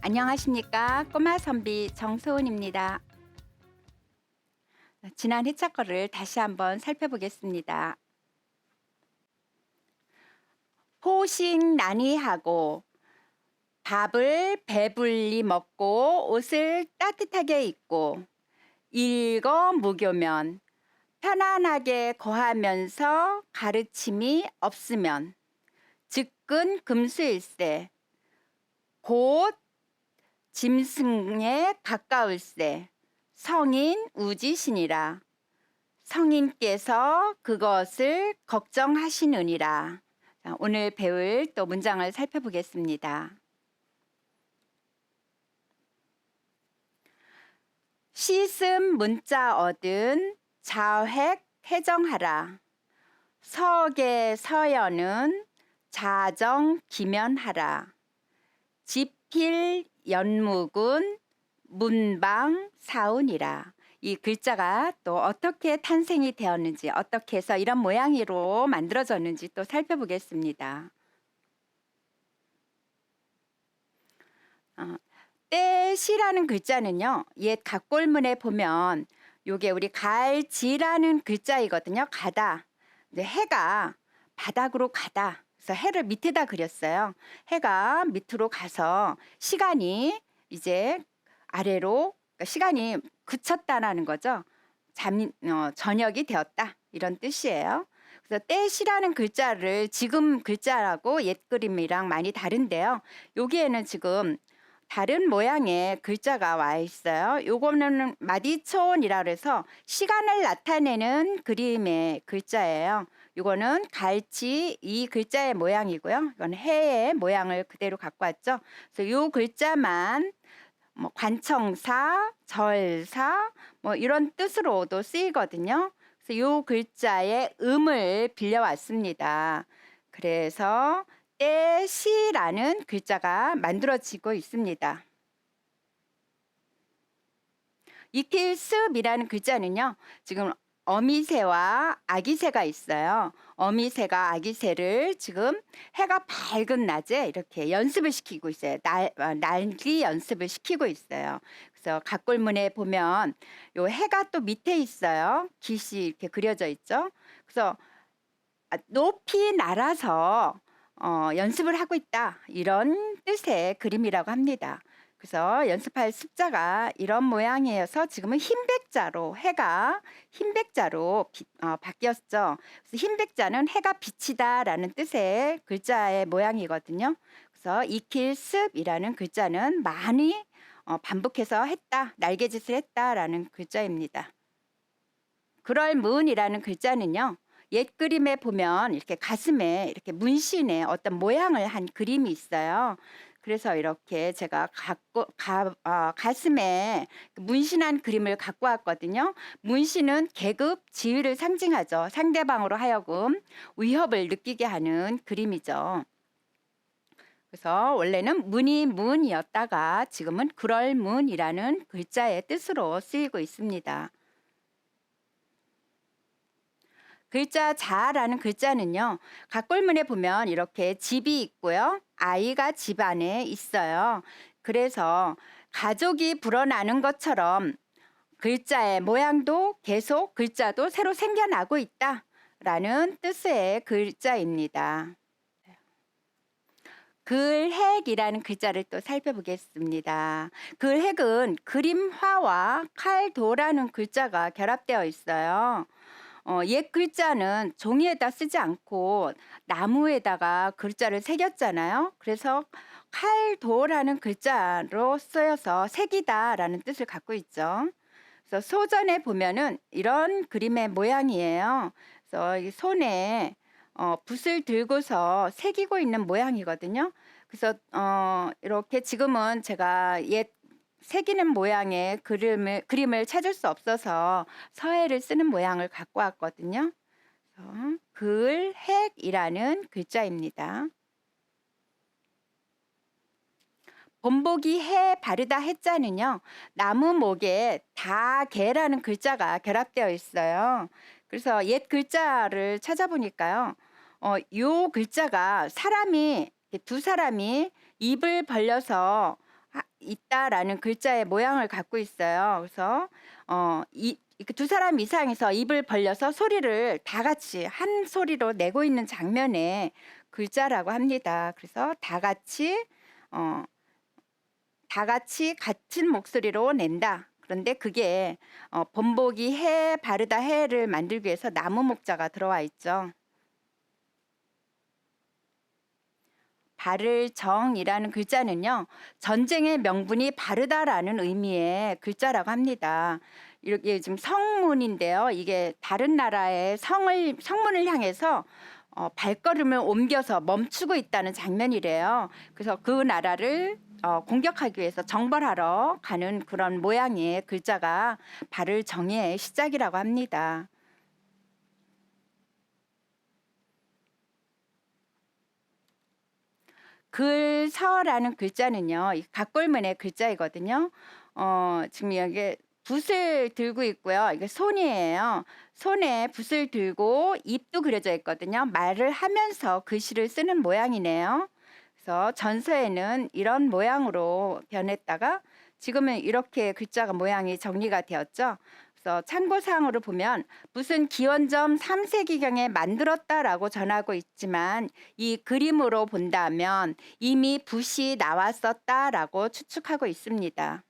안녕하십니까 꼬마 선비 정소은입니다. 지난 회차 거를 다시 한번 살펴보겠습니다. 호식 난이하고 밥을 배불리 먹고 옷을 따뜻하게 입고 일거 무교면 편안하게 거하면서 가르침이 없으면 즉근 금수일세 곧 짐승에 가까울세 성인 우지신이라. 성인께서 그것을 걱정하시느니라. 자, 오늘 배울 또 문장을 살펴보겠습니다. 시슴 문자 얻은 자획 해정하라. 석의 서연은 자정 기면하라. 지필 연묵은 문방 사운이라. 이 글자가 또 어떻게 탄생이 되었는지, 어떻게 해서 이런 모양으로 만들어졌는지 또 살펴보겠습니다. 어, 떼시라는 글자는요, 옛 각골문에 보면 요게 우리 갈지라는 글자이거든요. 가다. 해가 바닥으로 가다. 그래서 해를 밑에다 그렸어요. 해가 밑으로 가서 시간이 이제 아래로 그러니까 시간이 그쳤다라는 거죠. 잠 어, 저녁이 되었다 이런 뜻이에요. 그래서 떼시라는 글자를 지금 글자라고 옛 그림이랑 많이 다른데요. 여기에는 지금 다른 모양의 글자가 와 있어요. 요거는 마디촌이라 그래서 시간을 나타내는 그림의 글자예요. 이거는 갈치 이 글자의 모양이고요. 이건 해의 모양을 그대로 갖고 왔죠. 그래서 이 글자만 뭐 관청사, 절사 뭐 이런 뜻으로도 쓰이거든요. 그래서 이 글자의 음을 빌려왔습니다. 그래서 떼시라는 글자가 만들어지고 있습니다. 이킬습이라는 글자는요. 지금 어미새와 아기새가 있어요. 어미새가 아기새를 지금 해가 밝은 낮에 이렇게 연습을 시키고 있어요. 날, 어, 날기 연습을 시키고 있어요. 그래서 각골문에 보면 요 해가 또 밑에 있어요. 깃이 이렇게 그려져 있죠. 그래서 아, 높이 날아서 어, 연습을 하고 있다. 이런 뜻의 그림이라고 합니다. 그래서 연습할 숫자가 이런 모양이어서 지금은 흰 백자로 해가 흰 백자로 비, 어, 바뀌었죠. 그래서 흰 백자는 해가 비치다라는 뜻의 글자의 모양이거든요. 그래서 이킬습이라는 글자는 많이 어, 반복해서 했다, 날개짓을 했다라는 글자입니다. 그럴 문이라는 글자는요. 옛 그림에 보면 이렇게 가슴에 이렇게 문신의 어떤 모양을 한 그림이 있어요. 그래서 이렇게 제가 갖고 가, 어, 가슴에 문신한 그림을 갖고 왔거든요. 문신은 계급, 지위를 상징하죠. 상대방으로 하여금 위협을 느끼게 하는 그림이죠. 그래서 원래는 문이 문이었다가 지금은 그럴 문이라는 글자의 뜻으로 쓰이고 있습니다. 글자 자라는 글자는요. 각골문에 보면 이렇게 집이 있고요. 아이가 집 안에 있어요. 그래서 가족이 불어나는 것처럼 글자의 모양도 계속 글자도 새로 생겨나고 있다라는 뜻의 글자입니다. 글핵이라는 글자를 또 살펴보겠습니다. 글핵은 그림화와 칼도라는 글자가 결합되어 있어요. 어, 옛 글자는 종이에다 쓰지 않고 나무에다가 글자를 새겼잖아요. 그래서 칼도라는 글자로 쓰여서 색이다라는 뜻을 갖고 있죠. 그래서 소전에 보면은 이런 그림의 모양이에요. 그래서 이 손에 어, 붓을 들고서 새기고 있는 모양이거든요. 그래서 어, 이렇게 지금은 제가 옛 새기는 모양의 그림을, 그림을 찾을 수 없어서 서해를 쓰는 모양을 갖고 왔거든요. 글핵이라는 글자입니다. 본보기 해 바르다 해자는요 나무 목에 다개라는 글자가 결합되어 있어요. 그래서 옛 글자를 찾아보니까요, 어, 요 글자가 사람이 두 사람이 입을 벌려서 하- 있다라는 글자의 모양을 갖고 있어요. 그래서 어, 이, 이렇게 두 사람 이상에서 입을 벌려서 소리를 다 같이 한 소리로 내고 있는 장면에 글자라고 합니다. 그래서 다 같이 어, 다 같이 같은 목소리로 낸다. 그런데 그게 어, 본보기 해 바르다 해를 만들기 위해서 나무 목자가 들어와 있죠. 바를 정이라는 글자는요 전쟁의 명분이 바르다라는 의미의 글자라고 합니다. 이렇게 지금 성문인데요. 이게 다른 나라의 성을 성문을 향해서 어, 발걸음을 옮겨서 멈추고 있다는 장면이래요. 그래서 그 나라를 어, 공격하기 위해서 정벌하러 가는 그런 모양의 글자가 정의의 시작이라고 합니다. 글서라는 글자는요, 이 각골문의 글자이거든요. 어, 지금 여기 붓을 들고 있고요. 이게 손이에요. 손에 붓을 들고 입도 그려져 있거든요. 말을 하면서 글씨를 쓰는 모양이네요. 그래서 전서에는 이런 모양으로 변했다가 지금은 이렇게 글자가 모양이 정리가 되었죠. 그래서 참고사항으로 보면 무슨 기원점 3세기경에 만들었다라고 전하고 있지만 이 그림으로 본다면 이미 붓이 나왔었다라고 추측하고 있습니다.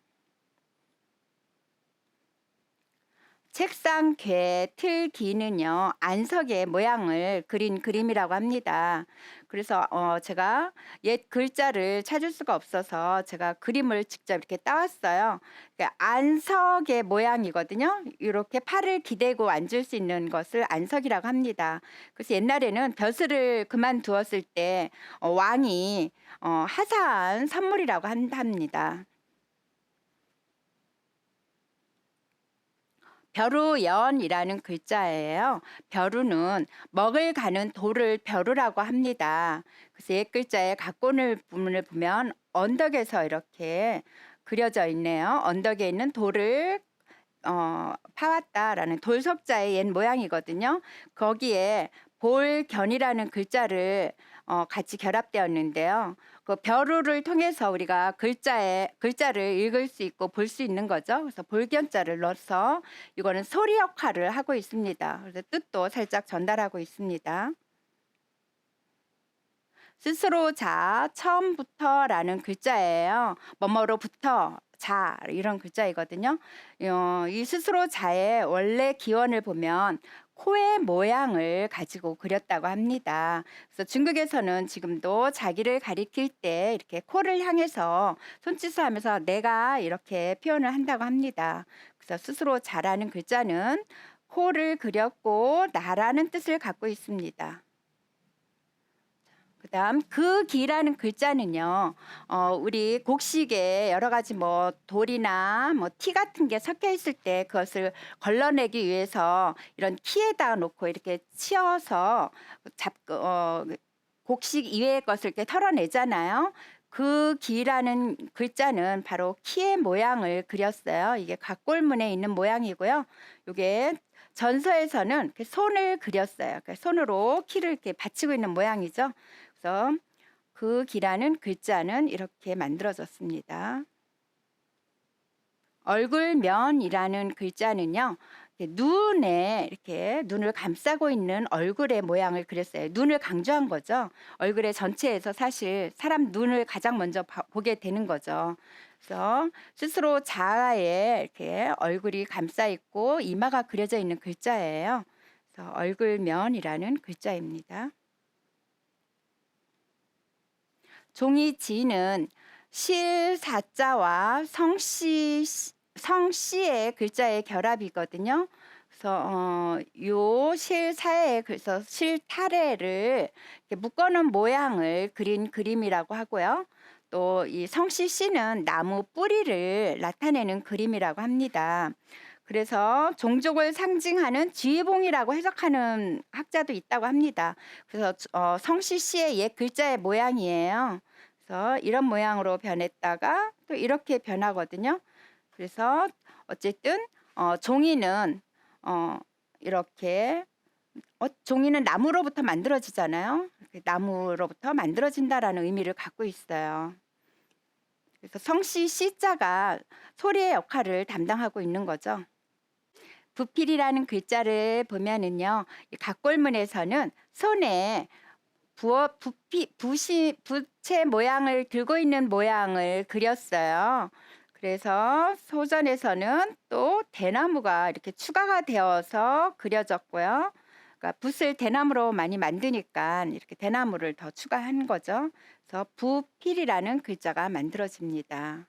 책상 괴 틀기는요 안석의 모양을 그린 그림이라고 합니다. 그래서 어 제가 옛 글자를 찾을 수가 없어서 제가 그림을 직접 이렇게 따왔어요. 그러니까 안석의 모양이거든요. 이렇게 팔을 기대고 앉을 수 있는 것을 안석이라고 합니다. 그래서 옛날에는 벼슬을 그만두었을 때 어, 왕이 어, 하사한 선물이라고 한답니다. 벼루연이라는 글자예요. 벼루는 먹을 가는 돌을 벼루라고 합니다. 그래서 옛 글자의 각본을 부분을 보면 언덕에서 이렇게 그려져 있네요. 언덕에 있는 돌을 어, 파왔다라는 돌석자의 옛 모양이거든요. 거기에 볼견이라는 글자를 어, 같이 결합되었는데요. 그 벼루를 통해서 우리가 글자에 글자를 읽을 수 있고 볼 수 있는 거죠. 그래서 볼견자를 넣어서 이거는 소리 역할을 하고 있습니다. 그래서 뜻도 살짝 전달하고 있습니다. 스스로 자 처음부터라는 글자예요. 뭐뭐로부터 자 이런 글자이거든요. 어, 이 스스로 자의 원래 기원을 보면 코의 모양을 가지고 그렸다고 합니다. 그래서 중국에서는 지금도 자기를 가리킬 때 이렇게 코를 향해서 손짓을 하면서 내가 이렇게 표현을 한다고 합니다. 그래서 스스로 자라는 글자는 코를 그렸고 나라는 뜻을 갖고 있습니다. 그다음 그 기라는 글자는요. 어, 우리 곡식에 여러 가지 뭐 돌이나 뭐 티 같은 게 섞여 있을 때 그것을 걸러내기 위해서 이런 키에다 놓고 이렇게 치어서 잡 어, 곡식 이외의 것을 이렇게 털어내잖아요. 그 기라는 글자는 바로 키의 모양을 그렸어요. 이게 각골문에 있는 모양이고요. 이게 전서에서는 손을 그렸어요. 그러니까 손으로 키를 이렇게 받치고 있는 모양이죠. 그래서 그 기라는 글자는 이렇게 만들어졌습니다. 얼굴면이라는 글자는요. 눈에 이렇게 눈을 감싸고 있는 얼굴의 모양을 그렸어요. 눈을 강조한 거죠. 얼굴의 전체에서 사실 사람 눈을 가장 먼저 봐- 보게 되는 거죠. 그래서 스스로 자아에 이렇게 얼굴이 감싸 있고 이마가 그려져 있는 글자예요. 그래서 얼굴면이라는 글자입니다. 종이지는 실사자와 성씨 성씨의 글자의 결합이거든요. 그래서 어, 요 실사에 그래서 실타래를 묶어놓은 모양을 그린 그림이라고 하고요. 또 이 성씨 씨는 나무 뿌리를 나타내는 그림이라고 합니다. 그래서 종족을 상징하는 지휘봉이라고 해석하는 학자도 있다고 합니다. 그래서 어, 성씨 씨의 옛 글자의 모양이에요. 그래서 이런 모양으로 변했다가 또 이렇게 변하거든요. 그래서 어쨌든 어, 종이는 어, 이렇게 어, 종이는 나무로부터 만들어지잖아요. 나무로부터 만들어진다라는 의미를 갖고 있어요. 그래서 성씨 씨자가 소리의 역할을 담당하고 있는 거죠. 부필이라는 글자를 보면은요, 이 각골문에서는 손에 부어 부피 부시 부채 모양을 들고 있는 모양을 그렸어요. 그래서 소전에서는 또 대나무가 이렇게 추가가 되어서 그려졌고요. 그러니까 붓을 대나무로 많이 만드니까 이렇게 대나무를 더 추가한 거죠. 그래서 부필이라는 글자가 만들어집니다.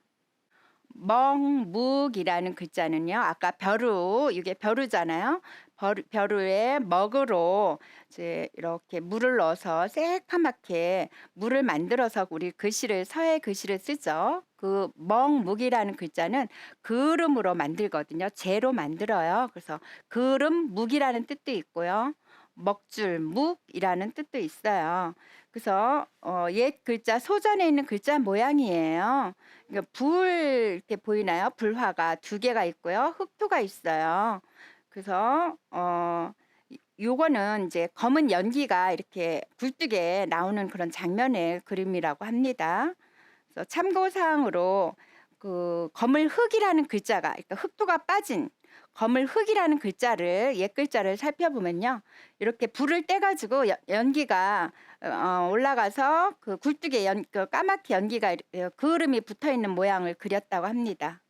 먹묵이라는 글자는요. 아까 벼루 이게 벼루잖아요. 벼루, 벼루에 먹으로 이제 이렇게 물을 넣어서 새까맣게 물을 만들어서 우리 글씨를 서예 글씨를 쓰죠. 그 먹묵이라는 글자는 그름으로 만들거든요. 재로 만들어요. 그래서 그름 묵이라는 뜻도 있고요. 먹줄 묵이라는 뜻도 있어요. 그래서 어, 옛 글자 소전에 있는 글자 모양이에요. 그러니까 불 이렇게 보이나요? 불화가 두 개가 있고요. 흑토가 있어요. 그래서 어 요거는 이제 검은 연기가 이렇게 굴뚝에 나오는 그런 장면의 그림이라고 합니다. 그래서 참고 사항으로 그 검을 흑이라는 글자가 그러니까 흑토가 빠진 검을 흑이라는 글자를 옛 글자를 살펴보면요. 이렇게 불을 떼 가지고 연기가 어, 올라가서 그 굴뚝에 연, 그 까맣게 연기가 이렇게 그을음이 붙어 있는 모양을 그렸다고 합니다.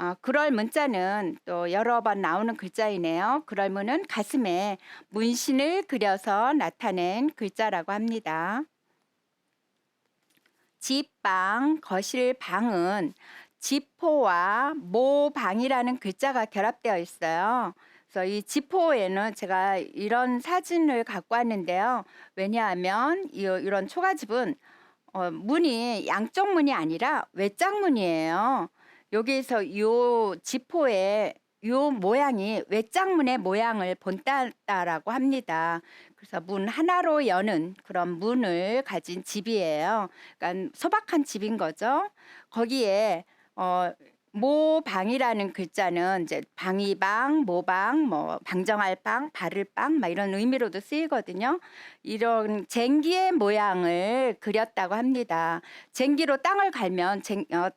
어, 그럴 문자는 또 여러 번 나오는 글자이네요. 그럴 문은 가슴에 문신을 그려서 나타낸 글자라고 합니다. 집방, 거실 방은 지포와 모방이라는 글자가 결합되어 있어요. 그래서 이 지포에는 제가 이런 사진을 갖고 왔는데요. 왜냐하면 이, 이런 초가집은 어, 문이 양쪽 문이 아니라 외짝 문이에요. 여기에서 요 지포의 요 모양이 외짝문의 모양을 본따라고 합니다. 그래서 문 하나로 여는 그런 문을 가진 집이에요. 그러니까 소박한 집인 거죠. 거기에 어 모방이라는 글자는 이제 방이방, 모방, 뭐 방정할 방, 바를 방, 막 이런 의미로도 쓰이거든요. 이런 쟁기의 모양을 그렸다고 합니다. 쟁기로 땅을 갈면 쟁, 어,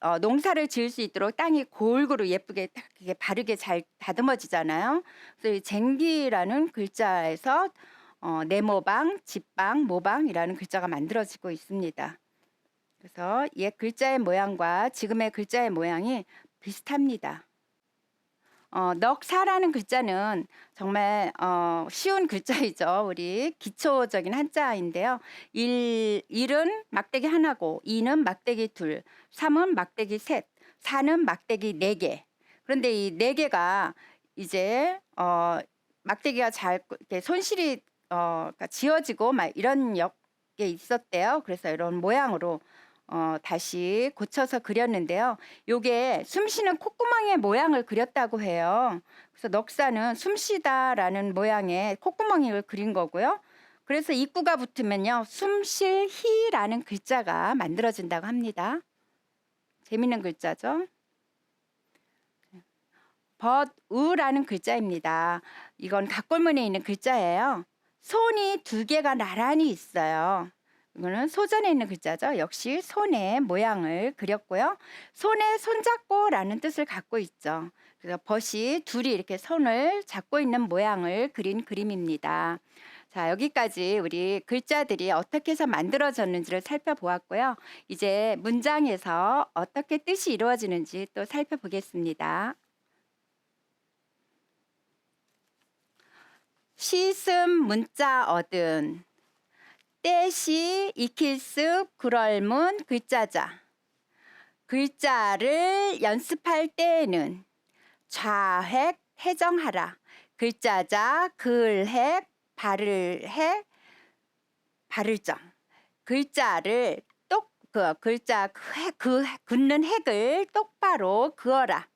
어, 농사를 지을 수 있도록 땅이 골고루 예쁘게 딱 이게 바르게 잘 다듬어지잖아요. 그래서 이 쟁기라는 글자에서 어, 네모방, 집방, 모방이라는 글자가 만들어지고 있습니다. 그래서 옛 글자의 모양과 지금의 글자의 모양이 비슷합니다. 어, 넉사라는 글자는 정말 어, 쉬운 글자이죠. 우리 기초적인 한자인데요. 일, 일은 막대기 하나고, 이는 막대기 둘, 삼은 막대기 셋, 사는 막대기 네 개. 그런데 이 네 개가 이제 어, 막대기가 잘 이렇게 손실이 어, 그러니까 지어지고 막 이런 역에 있었대요. 그래서 이런 모양으로 어, 다시 고쳐서 그렸는데요. 요게 숨쉬는 콧구멍의 모양을 그렸다고 해요. 그래서 넉사는 숨쉬다라는 모양의 콧구멍을 그린 거고요. 그래서 입구가 붙으면요. 숨쉴희라는 글자가 만들어진다고 합니다. 재밌는 글자죠. 벗 우라는 글자입니다. 이건 각골문에 있는 글자예요. 손이 두 개가 나란히 있어요. 이거는 소전에 있는 글자죠. 역시 손의 모양을 그렸고요. 손에 손잡고라는 뜻을 갖고 있죠. 그래서 벗이 둘이 이렇게 손을 잡고 있는 모양을 그린 그림입니다. 자, 여기까지 우리 글자들이 어떻게 해서 만들어졌는지를 살펴보았고요. 이제 문장에서 어떻게 뜻이 이루어지는지 또 살펴보겠습니다. 시슴 문자 얻은 때시 익힐습 그럴문 글자자. 글자를 연습할 때에는 좌획 해정하라. 글자자 글획 발을해 발을정. 글자를 똑그 글자 그, 그 긋는 핵을 똑바로 그어라.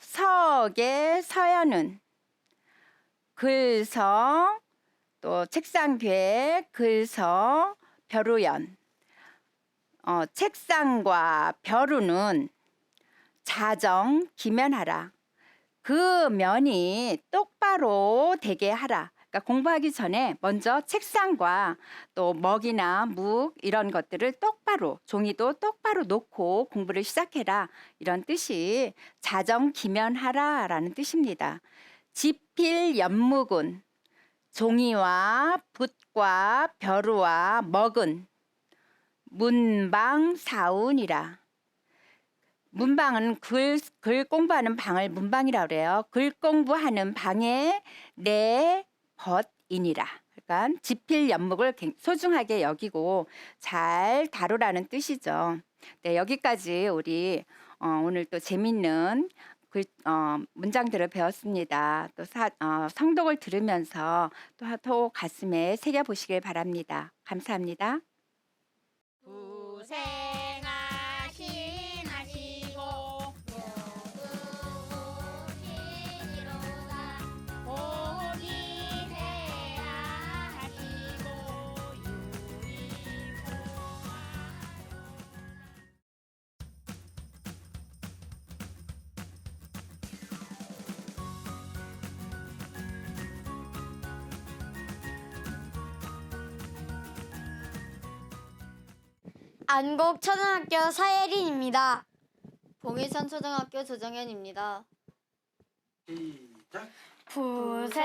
석의 서연은 글서 또 책상 뒤에 글서 벼루연. 어, 책상과 벼루는 자정 기면하라. 그 면이 똑바로 되게 하라. 그러니까 공부하기 전에 먼저 책상과 또 먹이나 묵 이런 것들을 똑바로 종이도 똑바로 놓고 공부를 시작해라. 이런 뜻이 자정 기면하라라는 뜻입니다. 지필 연묵은 종이와 붓과 벼루와 먹은 문방사운이라. 문방은 글, 글 공부하는 방을 문방이라고 그래요. 글 공부하는 방에 내 벗이니라. 그러니까 지필 연목을 굉- 소중하게 여기고 잘 다루라는 뜻이죠. 네, 여기까지 우리 어, 오늘 또 재밌는 글, 어, 문장들을 배웠습니다. 또 사, 어, 성독을 들으면서 또, 또 가슴에 새겨 보시길 바랍니다. 감사합니다. 고생 안곡 초등학교 서예린입니다. 봉일천 초등학교 조정현입니다. 시작. 고생하시나시고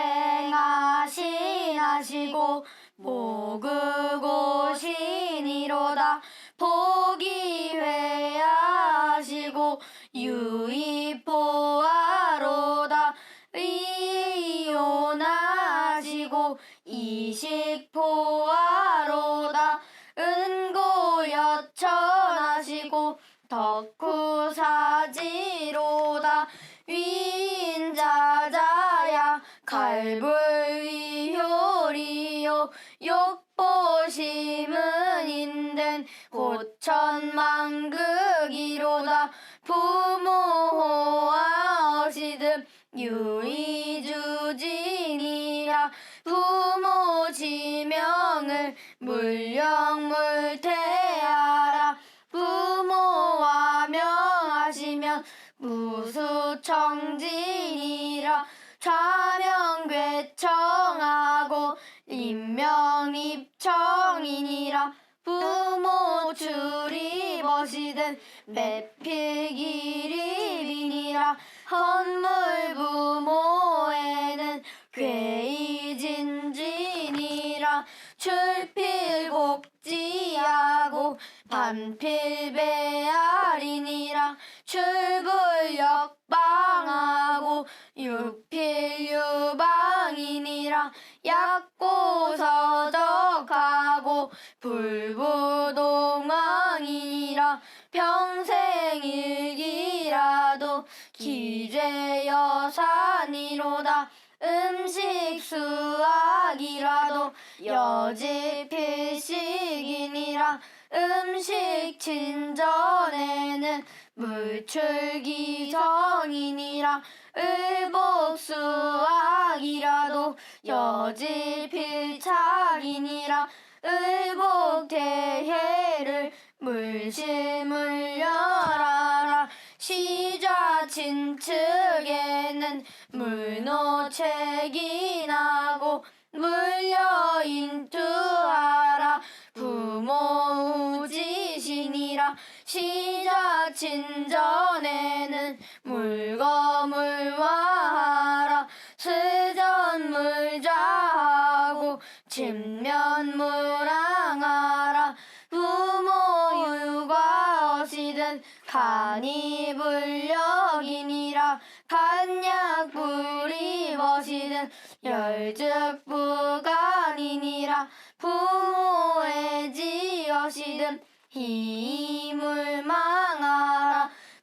모그고시니로다 복이 회하시고 유의포하로다 의요나시고 이식포하 덕후사지로다. 위인자자야 갈불위효리요. 욕보심은 인된 고천만극 임명입청이니라 부모 출입어시든 매필기립이니라 헌물 부모에는 괴이진진이라 출필곡지하고 반필배알이니라 출불역방하고 육필유방이니라 약고서적하고 불부동왕이니라 평생일기라도 기죄여 산이로다 음식 수학이라도 여지 필식이니라. 음식 친전에는 물출기성이니라. 을복 수학이라도 여지 필착이니라. 을복 대해를 물실물려라라. 시좌 친측에는 물노책이 나고 물려 인투하라 부모 우지신이라 시자 친전에는 물거물화하라. 스전물자하고 진면물항하라. 부모 육아 어시든 간이 열즉부간이니라 부모의 지어시든 희물망하라.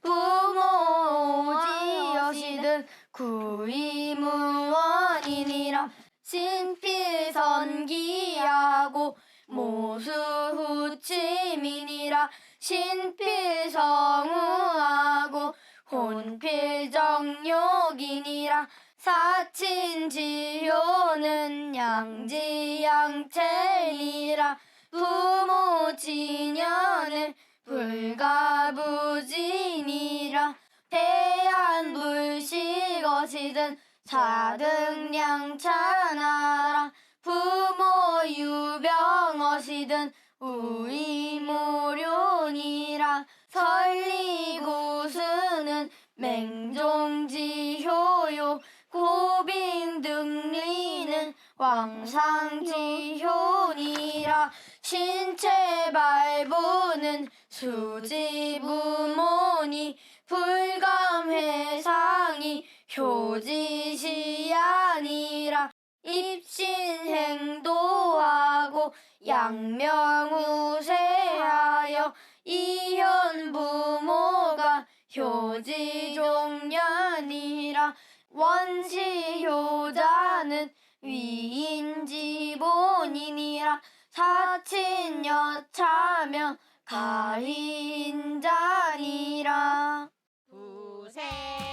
부모 지어시든 구이무원이니라. 신필선기하고 모수후침이니라. 신필성우하고 혼필정욕이니라 사친지효는 양지양체니라. 부모 진연을 불가부진이라. 대한불식어시든 사등량찬하라. 부모 유병어시든 우이모료니라. 설리고스는 맹종지효요 고빙등리는 왕상지효니라. 신체 발부는 수지부모니. 불감회상이 효지시아니라. 입신행도하고 양명우세하여 이현부모가 효지종년이라 원시효자는 위인지본이니라 사친여차며 가인자니라. 고생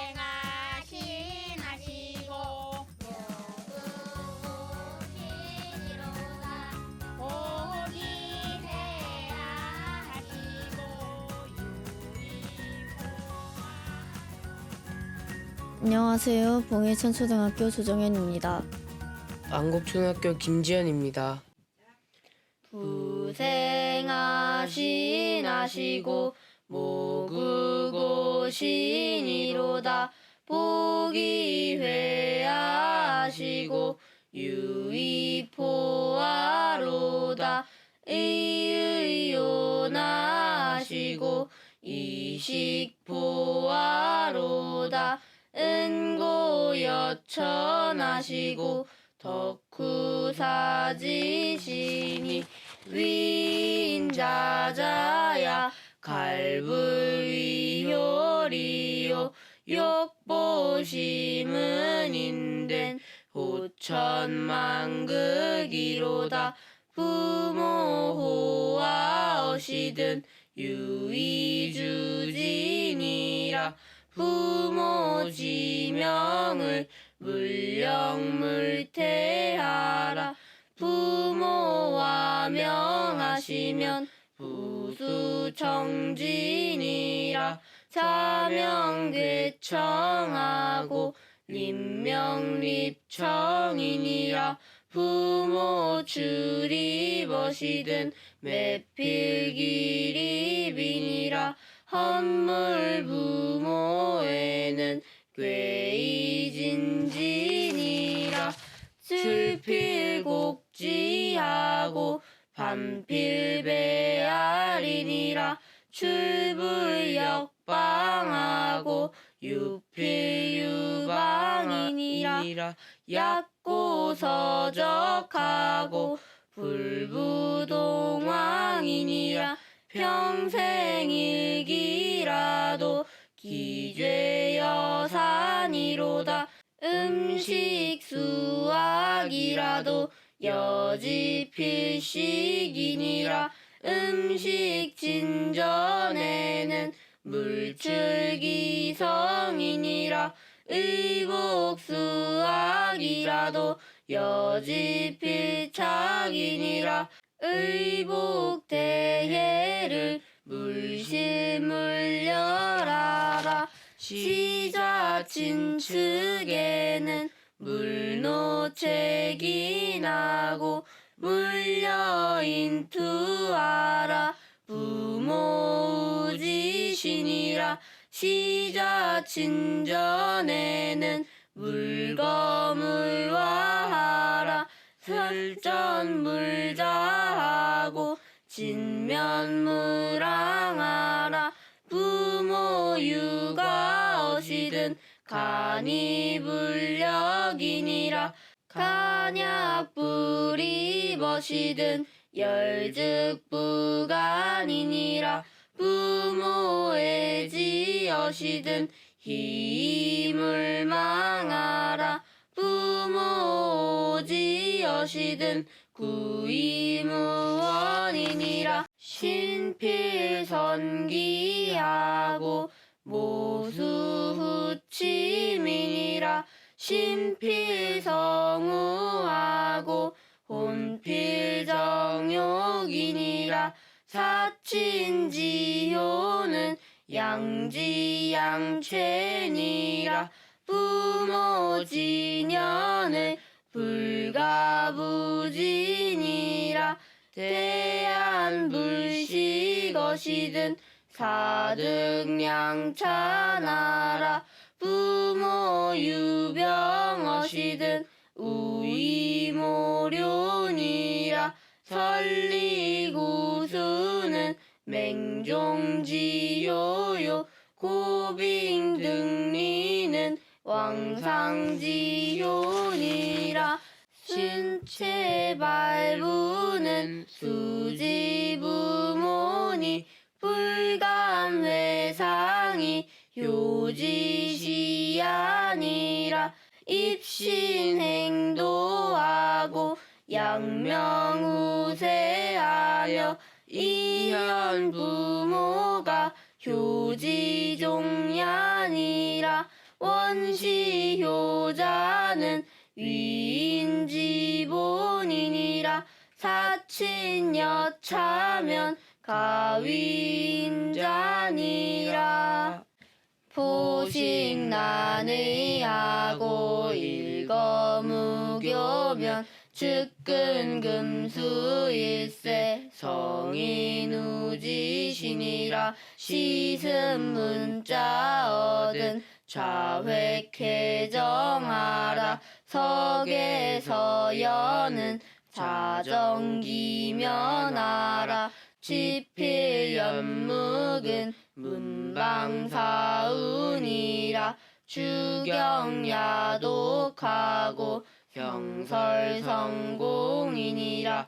안녕하세요. 봉해천 초등학교 조정현입니다. 안국초등학교 김지현입니다. 모국고 신이로다 복이 회하시고 유의포하로다 의의요나시고 이식포하로다 은고여 천하시고 덕후사지시니 위인자자야 갈불위효리요 욕보심은 인된 호천만극이로다 부모호와 어시든 유의주진이라 부모 지명을 물령물태하라. 부모와 명하시면 부수청진이라. 사명괴청하고 림명립청이니라. 부모 출입어시든 매필기립이니라 헌물 부모에는 꾀이진진이라 출필곡지하고 반필배알이니라 출불역방하고 유필유방이니라 약고서적하고 불부동왕이니라 평생일기라도 기죄여 산이로다. 음식 수학이라도 여지필식이니라. 음식 진전에는 물출기성이니라. 의복수학이라도 여지필착이니라 의복대해를 물실 물려라라. 시자친 측에는 물노책이 나고 물려인 투하라. 부모우지신이라 시자 친전에는 물거물화하라 설전물자하고 진면무랑하라. 부모 육아 어시든 간이 불력이니라. 간약 불이 버시든 열즉부간이니라. 부모의 지어시든 희물망하라. 부모 지 어시든 구이무원이니라 신필선기하고 모수후치민이라 신필성우하고 혼필정욕이니라 사친지효는 양지양체니라 부모 진연을 불가부진이라 대한불식것이든 사득량차나라 부모 유병엇이든 우이모료니라 설리구수는 맹종지요요 고빙등리는 왕상지요니라 신체 발부는 수지부모니 불감회상이 요지시 아니라 입신행도하고 양명우세하며 이현 부모가 효지종야니라 원시효자는 위인지본이니라 사친여차면 가위인자니라. 포식난의하고 일거무교면 측근금수일세 성인우지신이라 시승문자 얻은 좌획해정하라 석에서 여는 자정기면하라. 지필 연묵은 문방사운이라. 주경야독하고 형설성공이니라